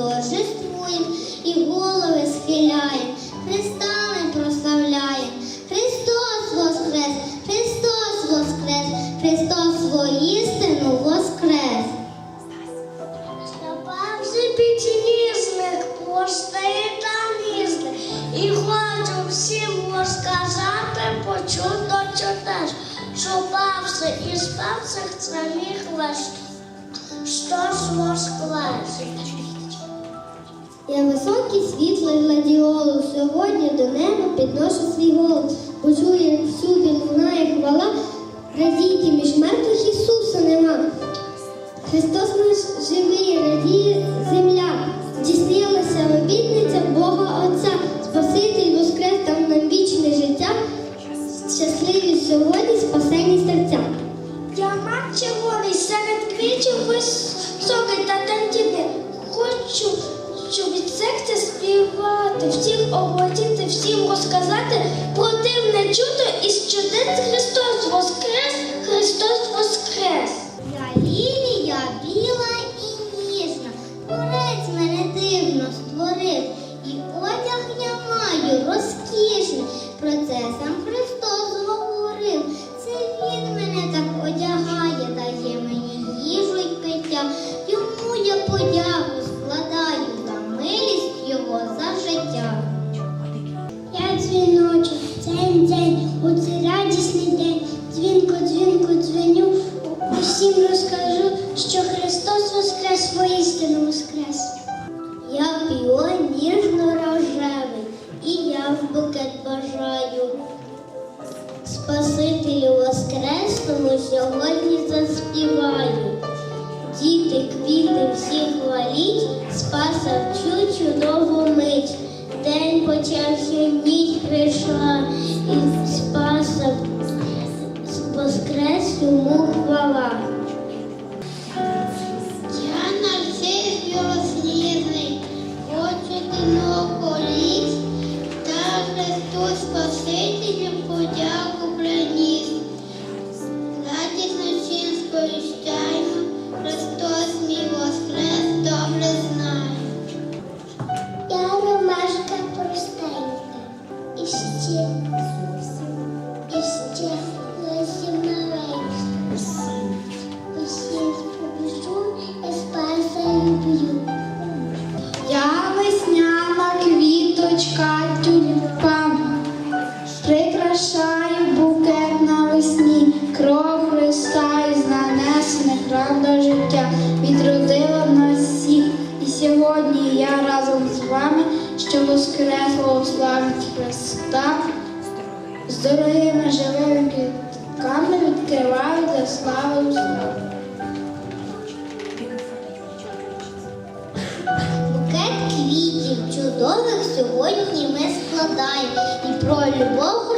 торжествуєм і голови схиляєм, Христа ми прославляєм. Христос воскрес, Христос воскрес, Христос воістину воскрес. Напавши підніжних, постає та ніжних, і хочу всім розказати почуто чудес, що павши і це міг лиш, що ж воскрес. Я високий світлий гладіолус, сьогодні до неба підношу свій голос. Почує, всюди лунає хвала, радійте між мертвих Ісуса нема. Христос наш живий, радіє земля, здійснилася обітниця Бога Отця, Спаситель воскрес дав нам вічне життя, щасливі сьогодні спасені серця. Я мат червоний серед квітів високий та тендітний. Обладіти, всім розказати, противне чудо дзвіночок, дзень, дзень, у цей радісний день. Дзвінко, дзвінко, дзвеню, усім розкажу, що Христос воскрес, воістину воскрес. Я піон ніжно-рожевий, і я в букет бажаю. Спасителю воскресному сьогодні заспіваю. Діти, квіти всі хваліть, спаса вчу чудову мить. День почався, ніч прийшла, і спаса воскрес йому хвала. Я весняна квіточка тюльпан, прикрашаю букет навесні, кров Христа із нанесених до життя, відродила нас всіх, і сьогодні я разом з вами, що воскресло у славі Христа, з живими квітками відкриваю для слави славу. Сьогодні ми складаємо. І про любов